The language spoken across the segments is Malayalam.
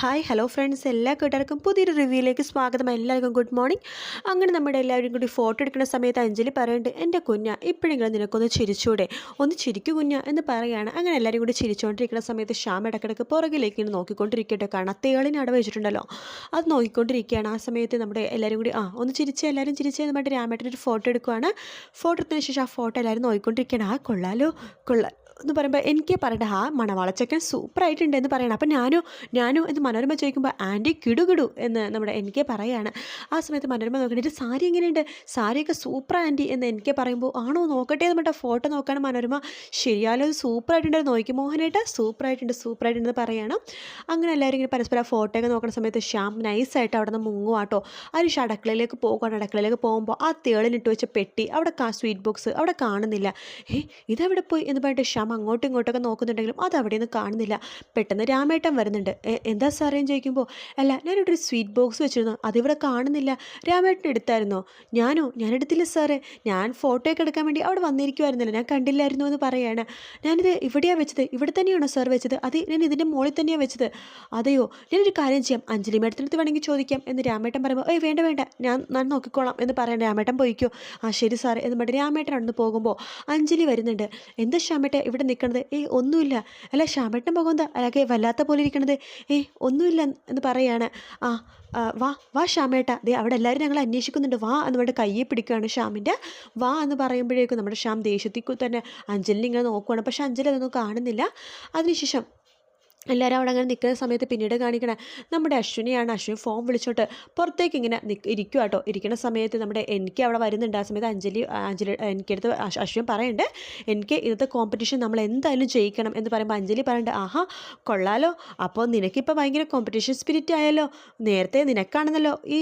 ഹായ് ഹലോ ഫ്രണ്ട്സ് എല്ലാ കൂട്ടുകാർക്കും പുതിയൊരു റിവ്യൂയിലേക്ക് സ്വാഗതം. എല്ലാവർക്കും ഗുഡ് മോർണിംഗ് അങ്ങനെ നമ്മുടെ എല്ലാവരും കൂടി ഫോട്ടോ എടുക്കുന്ന സമയത്ത് അഞ്ജലി പറയുന്നുണ്ട് എന്റെ കുഞ്ഞ ഇപ്പോഴെങ്കിലും നിനക്കൊന്ന് ചിരിച്ചൂടെ? ഒന്ന് ചിരിക്കു കുഞ്ഞ എന്ന് പറയുകയാണ്. അങ്ങനെ എല്ലാവരും കൂടി ചിരിച്ചുകൊണ്ടിരിക്കുന്ന സമയത്ത് ശ്യാം ഇടക്കിടക്ക് പുറകിലേക്ക് ഇങ്ങനെ നോക്കിക്കൊണ്ടിരിക്കട്ടെ. കാരണം തേളിന് അട വെച്ചിട്ടുണ്ടല്ലോ. അത് നോക്കിക്കൊണ്ടിരിക്കുകയാണ്. ആ സമയത്ത് നമ്മുടെ എല്ലാവരും കൂടി ആ ഒന്ന് ചിരിച്ച് എല്ലാവരും ചിരിച്ച് എന്ന് പറഞ്ഞിട്ട് രാമേട്ടൻ ഒരു ഫോട്ടോ എടുക്കുകയാണ് ഫോട്ടോ എടുത്തതിന് ശേഷം ആ ഫോട്ടോ എല്ലാവരും നോക്കിക്കൊണ്ടിരിക്കുകയാണ്. ആ കൊള്ളാലോ കൊള്ളാം എന്ന് പറയുമ്പോൾ എനിക്ക് പറയണ്ട ആ മണവാളച്ചക്കൻ സൂപ്പറായിട്ടുണ്ട് എന്ന് പറയണം. അപ്പം ഞാനോ ഞാനോ എന്ന് മനോരമ ചോദിക്കുമ്പോൾ ആന്റി കിടുകിടു എന്ന് നമ്മുടെ എനിക്ക് പറയാണ്. ആ സമയത്ത് മനോരമ നോക്കണിട്ട് സാരി എങ്ങനെയുണ്ട്? സാരിയൊക്കെ സൂപ്പർ ആന്റി എന്ന് എനിക്ക് പറയുമ്പോൾ ആണോ നോക്കട്ടെ എന്ന് പറഞ്ഞാൽ ഫോട്ടോ നോക്കാണ് മനോരമ. ശരിയാലോ അത് സൂപ്പറായിട്ടുണ്ട് നോക്കി മോഹനേട്ട സൂപ്പറായിട്ടുണ്ട് സൂപ്പറായിട്ടുണ്ട് പറയണം. അങ്ങനെ എല്ലാവരും ഇങ്ങനെ പരസ്പരം ഫോട്ടോ ഒക്കെ നോക്കുന്ന സമയത്ത് ശ്യാം നൈസായിട്ട് അവിടെ നിന്ന് മുങ്ങുവാട്ടോ അതിന് അടക്കളയിലേക്ക് പോകുകയാണ് അടക്കളയിലേക്ക് പോകുമ്പോൾ ആ തേളിനിട്ട് വെച്ച പെട്ടി അവിടെ സ്വീറ്റ് ബോക്സ് അവിടെ കാണുന്നില്ല. ഏ ഇതവിടെ പോയി? എന്ന് പറഞ്ഞിട്ട് ശ്യാം അങ്ങോട്ടും ഇങ്ങോട്ടൊക്കെ നോക്കുന്നുണ്ടെങ്കിലും അത് അവിടെ നിന്ന് കാണുന്നില്ല. പെട്ടെന്ന് രാമേട്ടൻ വരുന്നുണ്ട്. എന്താ സാറേ? എന്ന് ചോദിക്കുമ്പോൾ അല്ല ഞാനിവിടെ ഒരു സ്വീറ്റ് ബോക്സ് വെച്ചിരുന്നു. അതിവിടെ കാണുന്നില്ല. രാമേട്ടൻ എടുത്തായിരുന്നോ? ഞാനോ? ഞാൻ എടുത്തില്ല സാറേ. ഞാൻ ഫോട്ടോയൊക്കെ എടുക്കാൻ വേണ്ടി അവിടെ വന്നിരിക്കുമായിരുന്നില്ല ഞാൻ കണ്ടില്ലായിരുന്നു എന്ന് പറയാണ്. ഞാനിത് ഇവിടെയാണ് വെച്ചത്. ഇവിടെ തന്നെയാണോ സാർ വെച്ചത്? അത് ഞാൻ ഇതിന്റെ മുകളിൽ തന്നെയാണ് വെച്ചത്. അതെയോ? ഞാനൊരു കാര്യം ചെയ്യാം. അഞ്ജലി മേഡത്തിനടുത്ത് വേണമെങ്കിൽ ചോദിക്കാം. എന്ന് രാമേട്ടൻ പറയുമ്പോൾ ഏയ് വേണ്ട വേണ്ട. ഞാൻ ഞാൻ നോക്കിക്കോളാം. എന്ന് പറയാൻ രാമേട്ടൻ. പോയിക്കോ. ആ ശരി സാറേ. എന്ന് പറഞ്ഞിട്ട് രാമേട്ടൻ അവിടെ നിന്ന് പോകുമ്പോൾ അഞ്ജലി വരുന്നുണ്ട്. എന്താ ശ്യാമേട്ട? ഇവിടെ നിൽക്കണത്? ഏ ഒന്നുമില്ല. അല്ല ശ്യാമേട്ടൻ മുഖം അല്ലാതെ വല്ലാത്ത പോലെ ഇരിക്കണത്. ഏ ഒന്നുമില്ല എന്ന് പറയാണ്. ആ ആ, വാ വാ ശ്യാമേട്ട. ദേ അവിടെ എല്ലാവരും ഞങ്ങൾ അന്വേഷിക്കുന്നുണ്ട്. വാ എന്ന് പറഞ്ഞിട്ട് കയ്യെ പിടിക്കുകയാണ് ശ്യാമിന്റെ. വാ എന്ന് പറയുമ്പോഴേക്കും നമ്മുടെ ശ്യാം ദേഷ്യത്തിൽ തന്നെ അഞ്ജലിനെ ഇങ്ങനെ നോക്കുവാണ്. പക്ഷേ അഞ്ജലി അതൊന്നും കാണുന്നില്ല. അതിനുശേഷം എല്ലാവരും അവിടെ അങ്ങനെ നിൽക്കുന്ന സമയത്ത് പിന്നീട് കാണിക്കണം നമ്മുടെ അശ്വിനിയാണ്. അശ്വിൻ ഫോം വിളിച്ചോട്ട് പുറത്തേക്ക് ഇങ്ങനെ ഇരിക്കുക കേട്ടോ ഇരിക്കുന്ന സമയത്ത് നമ്മുടെ എനിക്ക് അവിടെ വരുന്നുണ്ട്. ആ സമയത്ത് അഞ്ജലി അഞ്ജലി എനിക്കടുത്ത് അശ്വിൻ പറയുന്നുണ്ട് എനിക്ക് ഇന്നത്തെ കോമ്പറ്റീഷൻ നമ്മൾ എന്തായാലും ജയിക്കണം എന്ന് പറയുമ്പോൾ അഞ്ജലി പറയുന്നുണ്ട് ആഹാ കൊള്ളാലോ. അപ്പോൾ നിനക്കിപ്പോൾ ഭയങ്കര കോമ്പറ്റീഷൻ സ്പിരിറ്റ് ആയല്ലോ. നേരത്തെ നിനക്കാണെന്നല്ലോ ഈ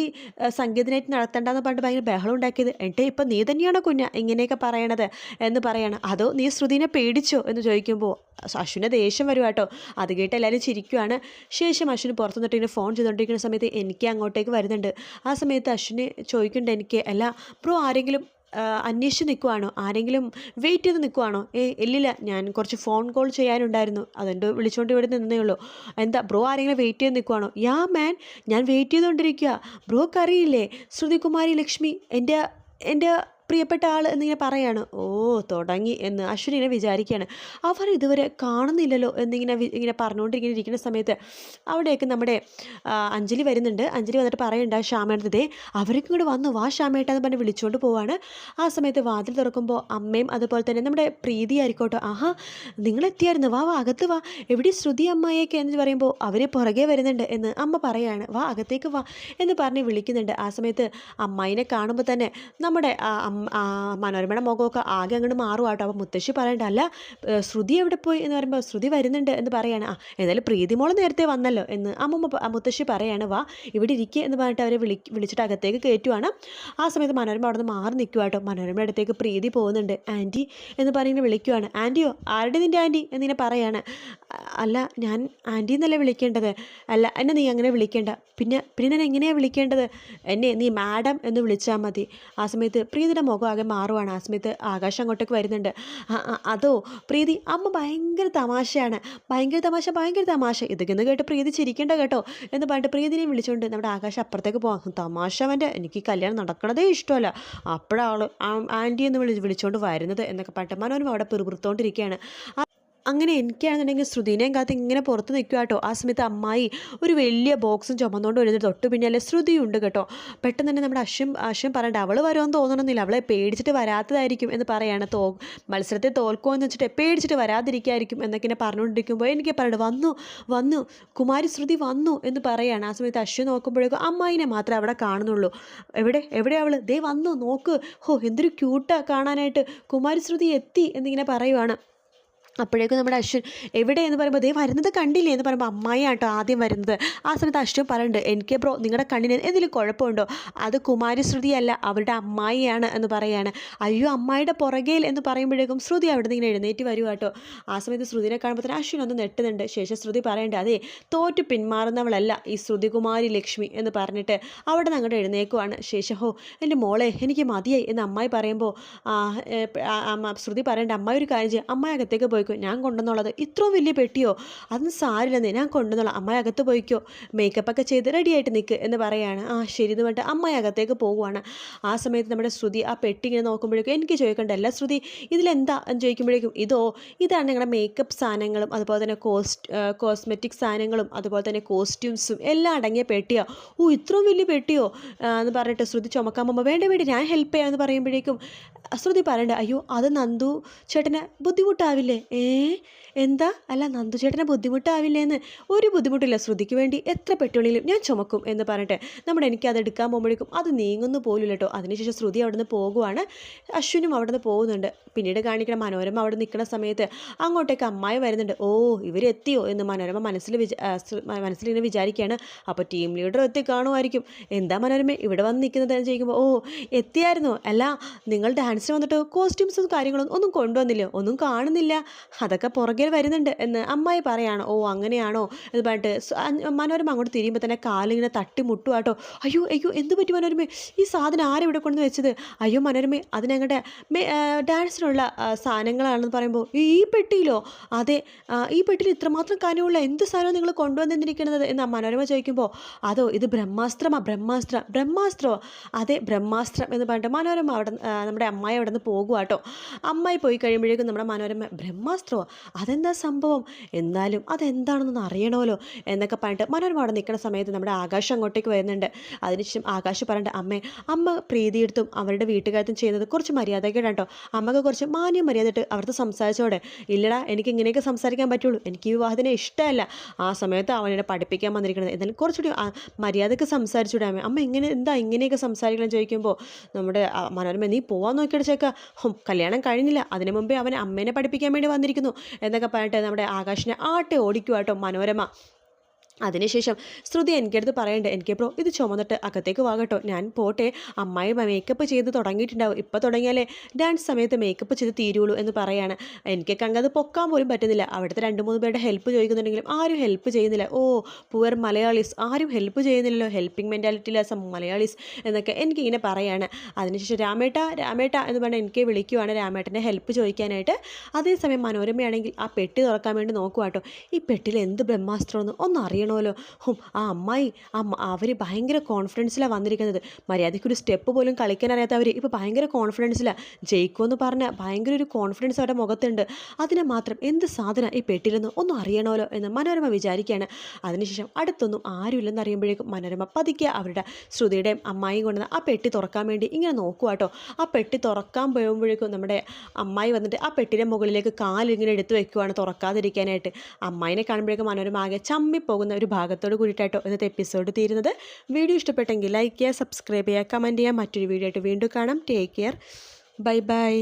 സംഗീതനായിട്ട് നടത്തേണ്ടെന്ന് പറഞ്ഞിട്ട് ഭയങ്കര ബഹളം ഉണ്ടാക്കിയത്. എന്നിട്ട് ഇപ്പം നീ തന്നെയാണോ കുഞ്ഞ ഇങ്ങനെയൊക്കെ പറയണത്? എന്ന് പറയണം. അതോ നീ ശ്രുതിനെ പേടിച്ചോ? എന്ന് ചോദിക്കുമ്പോൾ അശ്വിനെ ദേഷ്യം വരുവാട്ടോ അത് കേട്ട് എല്ലാവരും ചിരിക്കുവാണ്. ശേഷം അശ്വിന് പുറത്തു നിന്നിട്ട് ഇങ്ങനെ ഫോൺ ചെയ്തുകൊണ്ടിരിക്കുന്ന സമയത്ത് എനിക്ക് അങ്ങോട്ടേക്ക് വരുന്നുണ്ട്. ആ സമയത്ത് അശ്വിന് ചോദിക്കുന്നുണ്ട് എനിക്ക് അല്ല ബ്രോ ആരെങ്കിലും അന്വേഷിച്ച് നിൽക്കുവാണോ? ആരെങ്കിലും വെയിറ്റ് ചെയ്ത് നിൽക്കുവാണോ? ഏ ഇല്ലില്ല ഞാൻ കുറച്ച് ഫോൺ കോൾ ചെയ്യാനുണ്ടായിരുന്നു. അതുകൊണ്ട് വിളിച്ചുകൊണ്ട് ഇവിടെ നിന്നേ ഉള്ളൂ. എന്താ ബ്രോ ആരെങ്കിലും വെയിറ്റ് ചെയ്ത് നിൽക്കുവാണോ? യാ മാൻ ഞാൻ വെയിറ്റ് ചെയ്തുകൊണ്ടിരിക്കുക ബ്രോക്ക് അറിയില്ലേ? ശ്രുതികുമാരി ലക്ഷ്മി എന്റെ എന്റെ പ്രിയപ്പെട്ട ആൾ എന്നിങ്ങനെ പറയാണ് ഓ തുടങ്ങി എന്ന് അശ്വിനി ഇങ്ങനെ വിചാരിക്കുകയാണ്. അവർ ഇതുവരെ കാണുന്നില്ലല്ലോ എന്നിങ്ങനെ ഇങ്ങനെ പറഞ്ഞുകൊണ്ടിരിക്കുന്ന ഇരിക്കുന്ന സമയത്ത് അവിടേക്ക് നമ്മുടെ അഞ്ജലി വരുന്നുണ്ട്. അഞ്ജലി വന്നിട്ട് പറയുന്നുണ്ട് ശ്യാമേട്ടതേ അവരൊക്കെ ഇങ്ങോട്ട് വന്നു. വാ ശ്യാമേട്ട എന്ന് പറഞ്ഞ് വിളിച്ചുകൊണ്ട് പോവാണ്. ആ സമയത്ത് വാതിൽ തുറക്കുമ്പോൾ അമ്മയും അതുപോലെ തന്നെ നമ്മുടെ പ്രീതി ആയിക്കോട്ടെ ആഹാ നിങ്ങളെത്തിയായിരുന്നു. വാ വാ അകത്ത് വാ. എവിടെ ശ്രുതി അമ്മയൊക്കെ എന്ന് പറയുമ്പോൾ അവർ പുറകെ വരുന്നുണ്ട് എന്ന് അമ്മ പറയാണ്. വാ അകത്തേക്ക് വാ എന്ന് പറഞ്ഞ് വിളിക്കുന്നുണ്ട്. ആ സമയത്ത് അമ്മായിനെ കാണുമ്പോൾ തന്നെ നമ്മുടെ അമ്മ- മനോരമയുടെ മുഖമൊക്കെ ആകെ അങ്ങോട്ട് മാറും കേട്ടോ അപ്പോൾ മുത്തശ്ശി പറയണ്ട അല്ല ശ്രുതി എവിടെ പോയി? എന്ന് പറയുമ്പോൾ ശ്രുതി വരുന്നുണ്ട് എന്ന് പറയാണ്. ആ എന്നാലും പ്രീതിമോൾ നേരത്തെ വന്നല്ലോ എന്ന് അമ്മ മുത്തശ്ശി പറയാണ്. വാ ഇവിടെ ഇരിക്കുക എന്ന് പറഞ്ഞിട്ട് അവരെ വിളി വിളിച്ചിട്ട് അകത്തേക്ക് കയറ്റുവാണ്. ആ സമയത്ത് മനോരമ അവിടെ നിന്ന് മാറി നിൽക്കുക കേട്ടോ മനോരമയുടെ അടുത്തേക്ക് പ്രീതി പോകുന്നുണ്ട്. ആന്റി എന്ന് പറഞ്ഞിങ്ങനെ വിളിക്കുവാണ്. ആന്റിയോ ആരുടെ നിന്റെ ആന്റി? എന്നിങ്ങനെ പറയാണ്. "അ- അല്ല ഞാൻ ആന്റി എന്നല്ലേ വിളിക്കേണ്ടത്? അല്ല എന്നെ നീ അങ്ങനെ വിളിക്കേണ്ട. പിന്നെ പിന്നെ ഞാൻ എങ്ങനെയാണ് വിളിക്കേണ്ടത്? എന്നെ നീ മാഡം എന്ന് വിളിച്ചാൽ മതി. ആ സമയത്ത് പ്രീതിയുടെ മുഖം ആകെ മാറുവാണ്. ആ സമയത്ത് ആകാശം അങ്ങോട്ടേക്ക് വരുന്നുണ്ട്. "ആ, ആ, അതോ പ്രീതി അമ്മ ഭയങ്കര തമാശയാണ്. ഭയങ്കര തമാശ ഭയങ്കര തമാശ. ഇതൊക്കെ ഒന്ന് കേട്ട് പ്രീതി ചിരിക്കേണ്ട കേട്ടോ എന്ന് പറഞ്ഞിട്ട് പ്രീതിനെ വിളിച്ചുകൊണ്ട് നമ്മുടെ ആകാശം അപ്പുറത്തേക്ക് പോകാം തമാശ അവന്റെ. എനിക്ക് കല്യാണം നടക്കണതേ ഇഷ്ടമല്ല. അപ്പോഴാണ് ആന്റി എന്ന് വിളി വിളിച്ചുകൊണ്ട് വരുന്നത് എന്നൊക്കെ പറഞ്ഞിട്ട് മനോരമ അവിടെ പിറുപിറുത്തോണ്ടിരിക്കുകയാണ്. അങ്ങനെ എനിക്കാണെന്നുണ്ടെങ്കിൽ ശ്രുതിനെയും കാത്ത് ഇങ്ങനെ പുറത്ത് നിൽക്കുക കേട്ടോ. ആ സമയത്ത് അമ്മായി ഒരു വലിയ ബോക്സും ചുമന്നുകൊണ്ട് വരുന്നത് തൊട്ട് പിന്നാലെ ശ്രുതിയുണ്ട് കേട്ടോ. പെട്ടെന്ന് തന്നെ നമ്മുടെ അശ്വം അശ്വം പറയേണ്ട അവൾ വരുമെന്ന് തോന്നണമെന്നില്ല അവളെ പേടിച്ചിട്ട് വരാത്തതായിരിക്കും എന്ന് പറയാണ് തോ മത്സരത്തെ തോൽക്കുമോ എന്ന് വെച്ചിട്ട് പേടിച്ചിട്ട് വരാതിരിക്കായിരിക്കും എന്നൊക്കെ ഇങ്ങനെ പറഞ്ഞുകൊണ്ടിരിക്കുമ്പോൾ എനിക്ക് പറയണ്ട വന്നു വന്നു കുമാരി ശ്രുതി വന്നു എന്ന് പറയാണ്. ആ സമയത്ത് അശ്വൻ നോക്കുമ്പോഴേക്കും അമ്മായിനെ മാത്രമേ അവിടെ കാണുന്നുള്ളൂ. എവിടെ എവിടെ അവൾ ദേ വന്നു നോക്ക്. ഹോ എന്തൊരു ക്യൂട്ടാണ് കാണാനായിട്ട്. കുമാരി ശ്രുതി എത്തി എന്നിങ്ങനെ പറയുവാണ്. അപ്പോഴേക്കും നമ്മുടെ അശ്വിൻ എവിടെ? എന്ന് പറയുമ്പോൾ ദേ വരുന്നത് കണ്ടില്ലേ? എന്ന് പറയുമ്പോൾ അമ്മായി ആട്ടോ ആദ്യം വരുന്നത്. ആ സമയത്ത് അശ്വിൻ പറയുന്നുണ്ട് എനിക്ക് ബ്രോ നിങ്ങളുടെ കണ്ണിന് എന്തെങ്കിലും കുഴപ്പമുണ്ടോ? അത് കുമാരി ശ്രുതിയല്ല അവരുടെ അമ്മായിയാണ് എന്ന് പറയാണ്. അയ്യോ അമ്മായിയുടെ പുറകേൽ എന്ന് പറയുമ്പോഴേക്കും ശ്രുതി അവിടെ നിന്ന് ഇങ്ങനെ എഴുന്നേറ്റ് വരും കേട്ടോ ആ സമയത്ത് ശ്രുതിനെ കാണുമ്പോൾ തന്നെ അശ്വിൻ ഒന്ന് നെട്ടുന്നുണ്ട് ശേഷം ശ്രുതി പറയണ്ടേ അതെ തോറ്റു പിന്മാറുന്നവളല്ല ഈ ശ്രുതികുമാരി ലക്ഷ്മി എന്ന് പറഞ്ഞിട്ട് അവിടെ നിന്ന് എഴുന്നേക്കുവാണ്. ശേഷം ഹോ എന്റെ മോളെ എനിക്ക് മതിയായി എന്ന് അമ്മായി പറയുമ്പോൾ ശ്രുതി പറയണ്ട അമ്മായി ഒരു കാര്യം ചെയ്യും അമ്മായി അകത്തേക്ക് പോയിക്കോ ചോദിക്കും ഞാൻ കൊണ്ടുവന്നുള്ളത്. ഇത്രയും വലിയ പെട്ടിയോ? അതൊന്നും സാരില്ലെന്നേ ഞാൻ കൊണ്ടുവന്നോളാം. അമ്മ അകത്ത് പോയിക്കോ. മേക്കപ്പൊക്കെ ചെയ്ത് റെഡിയായിട്ട് നിൽക്ക് എന്ന് പറയാണ്. ആ ശരി എന്ന് പറഞ്ഞിട്ട് അമ്മ അകത്തേക്ക് പോവുകയാണ് ആ സമയത്ത് നമ്മുടെ ശ്രുതി ആ പെട്ടി ഇങ്ങനെ നോക്കുമ്പോഴേക്കും എനിക്ക് ചോദിക്കേണ്ടല്ല ശ്രുതി? ഇതിലെന്താ? എന്ന് ചോദിക്കുമ്പോഴേക്കും ഇതോ ഇതാണ് ഞങ്ങളുടെ മേക്കപ്പ് സാധനങ്ങളും അതുപോലെ തന്നെ കോസ്റ്റ് കോസ്മെറ്റിക് സാധനങ്ങളും അതുപോലെ തന്നെ കോസ്റ്റ്യൂംസും എല്ലാം അടങ്ങിയ പെട്ടിയോ. ഓ ഇത്രയും വലിയ പെട്ടിയോ? എന്ന് പറഞ്ഞിട്ട് ശ്രുതി ചുമക്കാൻ പോകുമ്പോൾ വേണ്ട വേണ്ടി ഞാൻ ഹെൽപ്പ് ചെയ്യാമെന്ന് പറയുമ്പോഴേക്കും ശ്രുതി പറയണ്ട അയ്യോ അത് നന്ദു ചേട്ടന് ബുദ്ധിമുട്ടാവില്ലേ? എന്താ? അല്ല നന്ദു ചേട്ടന് ബുദ്ധിമുട്ടാവില്ലേന്ന്. ഒരു ബുദ്ധിമുട്ടില്ല ശ്രുതിക്ക് വേണ്ടി എത്ര പെട്ടുള്ളിലും ഞാൻ ചുമക്കും എന്ന് പറഞ്ഞിട്ട്. നമ്മുടെ എനിക്ക് അത് എടുക്കാൻ പോകുമ്പോഴേക്കും അത് നീങ്ങുന്നു പോലും കേട്ടോ അതിനുശേഷം ശ്രുതി അവിടെ നിന്ന് പോകുവാണ്. അശ്വിനും അവിടെ നിന്ന് പോകുന്നുണ്ട്. പിന്നീട് കാണിക്കണം മനോരമ അവിടെ നിൽക്കുന്ന സമയത്ത് അങ്ങോട്ടേക്ക് അമ്മായി വരുന്നുണ്ട്. ഓ ഇവരെത്തിയോ എന്ന് മനോരമ മനസ്സിൽ വിചാ മനസ്സിലിങ്ങനെ വിചാരിക്കുകയാണ്. അപ്പോൾ ടീം ലീഡർ എത്തി കാണുമായിരിക്കും. എന്താ മനോരമ? ഇവിടെ വന്ന് നിൽക്കുന്നത് എന്ന് ചോദിക്കുമ്പോൾ ഓ എത്തിയായിരുന്നോ? അല്ല നിങ്ങൾ ഡാൻസിന് വന്നിട്ട്? കോസ്റ്റ്യൂംസും കാര്യങ്ങളും ഒന്നും കൊണ്ടുവന്നില്ല? ഒന്നും കാണുന്നില്ല. അതൊക്കെ പുറകിൽ വരുന്നുണ്ട് എന്ന് അമ്മായി പറയാണ്. ഓ അങ്ങനെയാണോ? എന്ന് പറഞ്ഞിട്ട് മനോരമ അങ്ങോട്ട് തിരിയുമ്പോൾ തന്നെ കാലിങ്ങനെ തട്ടി മുട്ടുവാട്ടോ അയ്യോ അയ്യോ എന്ത് പറ്റി മനോരമ? ഈ സാധനം ആരും ഇവിടെ കൊണ്ടു വെച്ചത്? അയ്യോ മനോരമ അതിനങ്ങടെ ഡാൻസിനുള്ള സാധനങ്ങളാണെന്ന് പറയുമ്പോൾ ഈ പെട്ടിയിലോ? അതെ ഈ പെട്ടിയിൽ ഇത്രമാത്രം കാര്യമുള്ള എന്ത് സാധനവും നിങ്ങൾ കൊണ്ടുവന്നിരിക്കുന്നത്? എന്ന് മനോരമ ചോദിക്കുമ്പോൾ അതോ ഇത് ബ്രഹ്മാസ്ത്രമാ ബ്രഹ്മാസ്ത്രം ബ്രഹ്മാസ്ത്രമോ അതെ ബ്രഹ്മാസ്ത്രം എന്ന് പറഞ്ഞിട്ട് മനോരമ അവിടെ നമ്മുടെ അമ്മായി അവിടെ നിന്ന് പോകുക കേട്ടോ അമ്മായി പോയി കഴിയുമ്പോഴേക്കും നമ്മുടെ മനോരമ ബ്രഹ്മാസ്ത്രമോ അതെന്താ സംഭവം? എന്നാലും അതെന്താണെന്നൊന്ന് അറിയണമല്ലോ എന്നൊക്കെ പറഞ്ഞിട്ട് മനോരമ അവിടെ നിൽക്കുന്ന സമയത്ത് നമ്മുടെ ആകാശം അങ്ങോട്ടേക്ക് വരുന്നുണ്ട്. അതിനുശേഷം ആകാശ് പറഞ്ഞിട്ട് അമ്മേ അമ്മ പ്രീതിയെടുത്തും അവരുടെ വീട്ടുകാരത്തും ചെയ്യുന്നത് കുറച്ച് മര്യാദക്കേടാണ് കേട്ടോ. അമ്മയ്ക്ക് കുറച്ച് മാന്യം മര്യാദയിട്ട് അവർക്ക് സംസാരിച്ചോടെ. ഇല്ലടാ എനിക്ക് ഇങ്ങനെയൊക്കെ സംസാരിക്കാൻ പറ്റുള്ളൂ. എനിക്ക് ഈ വിവാഹത്തിനെ ഇഷ്ടമല്ല. ആ സമയത്ത് അവനെ പഠിപ്പിക്കാൻ വന്നിരിക്കുന്നത്. എന്നാലും കുറച്ചുകൂടി ആ, മര്യാദയ്ക്ക് സംസാരിച്ചൂടെ അമ്മ. അമ്മ ഇങ്ങനെ എന്താ ഇങ്ങനെയൊക്കെ സംസാരിക്കണം ചോദിക്കുമ്പോൾ നമ്മുടെ മനോരമ നീ പോവാൻ നോക്കിയിട്ട് ചേക്ക കല്യാണം കഴിഞ്ഞില്ല. അതിനു മുമ്പേ അവൻ അമ്മേനെ പഠിപ്പിക്കാൻ വേണ്ടി വന്നിരിക്കുന്നു. എന്നൊക്കെ പറഞ്ഞിട്ട് നമ്മുടെ ആകാശിനെ ആട്ടി ഓടിക്കുക മനോരമ. അതിനുശേഷം ശ്രുതി എനിക്കടുത്ത് പറയണ്ടേ എനിക്ക് ബ്രോ ഇത് ചുമന്നിട്ട് അകത്തേക്ക് വാകട്ടോ ഞാൻ പോട്ടെ. അമ്മായി മേക്കപ്പ് ചെയ്ത് തുടങ്ങിയിട്ടുണ്ടാവും. ഇപ്പോൾ തുടങ്ങിയാലേ ഡാൻസ് സമയത്ത് മേക്കപ്പ് ചെയ്ത് തീരുള്ളൂ എന്ന് പറയാണ്. എനിക്കൊക്കെ അത് പൊക്കാൻ പോലും പറ്റുന്നില്ല. അവിടുത്തെ രണ്ട് മൂന്ന് പേരുടെ ഹെൽപ്പ് ചോദിക്കുന്നുണ്ടെങ്കിലും ആരും ഹെൽപ്പ് ചെയ്യുന്നില്ല. Oh poor Malayalees. ആരും ഹെൽപ്പ് ചെയ്യുന്നില്ലല്ലോ. ഹെൽപ്പിംഗ് മെന്റാലിറ്റിയിലെ സം മലയാളീസ് എന്നൊക്കെ എനിക്കിങ്ങനെ പറയാണ്. അതിനുശേഷം രാമേട്ട രാമേട്ട എന്ന് പറഞ്ഞാൽ എനിക്ക് വിളിക്കുവാണ്. രാമേട്ടനെ ഹെൽപ്പ് ചോദിക്കാനായിട്ട്. അതേസമയം മനോരമയാണെങ്കിൽ ആ പെട്ടി തുറക്കാൻ വേണ്ടി നോക്കുവാട്ടോ ഈ പെട്ടിൽ എന്ത് ബ്രഹ്മാസ്ത്രമെന്ന് ഒന്ന് അറിയണമല്ലോ ആ അമ്മായി അവർ ഭയങ്കര കോൺഫിഡൻസിലാണ് വന്നിരിക്കുന്നത്. മര്യാദയ്ക്ക് ഒരു സ്റ്റെപ്പ് പോലും കളിക്കാൻ അറിയാത്തവർ ഇപ്പോൾ ഭയങ്കര കോൺഫിഡൻസിലാണ് ജയിക്കുമെന്ന് പറഞ്ഞാൽ ഭയങ്കര ഒരു കോൺഫിഡൻസ് അവരുടെ മുഖത്തുണ്ട്. അതിനെ മാത്രം എന്ത് സാധന ഈ പെട്ടിലെന്ന് ഒന്നും അറിയണമല്ലോ എന്ന് മനോരമ വിചാരിക്കുകയാണ്. അതിനുശേഷം അടുത്തൊന്നും ആരുമില്ലെന്ന് അറിയുമ്പോഴേക്കും മനോരമ പതുക്കെ അവരുടെ ശ്രുതിയുടെയും അമ്മായിയും കൊണ്ടുവന്ന് ആ പെട്ടി തുറക്കാൻ വേണ്ടി ഇങ്ങനെ നോക്കുക കേട്ടോ ആ പെട്ടി തുറക്കാൻ പോകുമ്പോഴേക്കും നമ്മുടെ അമ്മായി വന്നിട്ട് ആ പെട്ടിയുടെ മുകളിലേക്ക് കാലിങ്ങനെ എടുത്ത് വെക്കുവാണ് തുറക്കാതിരിക്കാനായിട്ട്. അമ്മായിനെ കാണുമ്പോഴേക്കും മനോരമ ആകെ ചമ്മിപ്പോകുന്ന ഒരു ഭാഗത്തോട് കൂടിയിട്ടായിട്ടോ ഇന്നത്തെ എപ്പിസോഡ് തീരുന്നത്. വീഡിയോ ഇഷ്ടപ്പെട്ടെങ്കിൽ ലൈക്ക് ചെയ്യുക സബ്സ്ക്രൈബ് ചെയ്യുക കമന്റ് ചെയ്യുക. മറ്റൊരു വീഡിയോ ആയിട്ട് വീണ്ടും കാണാം. Take care bye bye